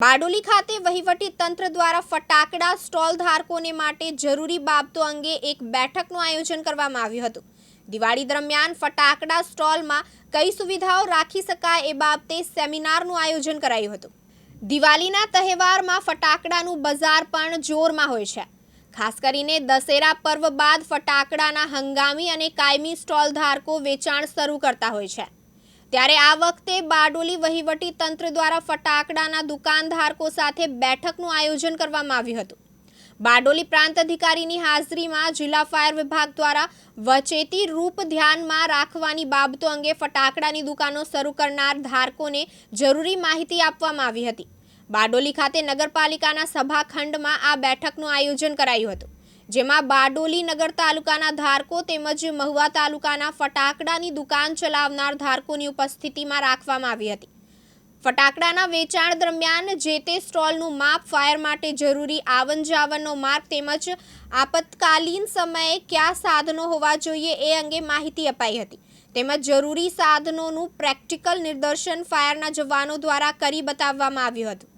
બારડોલી ખાતે વહીવટી તંત્ર દ્વારા ફટાકડા સ્ટોલ ધારકોને માટે જરૂરી બાબતો અંગે એક બેઠકનું આયોજન કરવામાં આવ્યું હતું. દિવાળી દરમિયાન ફટાકડા સ્ટોલમાં કઈ સુવિધાઓ રાખી શકાય એ બાબતે સેમિનારનું આયોજન કરાયું હતું. દિવાળીના તહેવારમાં ફટાકડાનું બજાર પણ જોરમાં હોય છે. ખાસ કરીને દશેરા પર્વ બાદ ફટાકડાના હંગામી અને કાયમી સ્ટોલ ધારકો વેચાણ શરૂ કરતા હોય છે. ત્યારે આ વખતે બારડોલી વહીવટી તંત્ર દ્વારા ફટાકડાના દુકાનધારકો સાથે બેઠકનું આયોજન કરવામાં આવ્યું હતું. બારડોલી પ્રાંત અધિકારીની હાજરીમાં જિલ્લા ફાયર વિભાગ દ્વારા વચેતી રૂપ ધ્યાનમાં રાખવાની બાબતો અંગે ફટાકડાની દુકાનો શરૂ કરનાર ધારકોને જરૂરી માહિતી આપવામાં આવી હતી. બારડોલી ખાતે નગરપાલિકાના સભાખંડમાં આ બેઠકનું આયોજન કરાયું હતું. જેમાં બારડોલી નગર તાલુકાના ધારકો તેમજ મહુવા તાલુકાના ફટાકડાની દુકાન ચલાવનાર ધારકોની ઉપસ્થિતિમાં રાખવામાં આવી હતી. ફટાકડાના વેચાણ દરમિયાન જે તે સ્ટોલનું માપ, ફાયર માટે જરૂરી આવન જાવનનો માર્ગ તેમજ આપતકાલીન સમયે કયા સાધનો હોવા જોઈએ એ અંગે માહિતી અપાઈ હતી. તેમજ જરૂરી સાધનોનું પ્રેક્ટિકલ નિદર્શન ફાયરના જવાનો દ્વારા કરી બતાવવામાં આવ્યું હતું.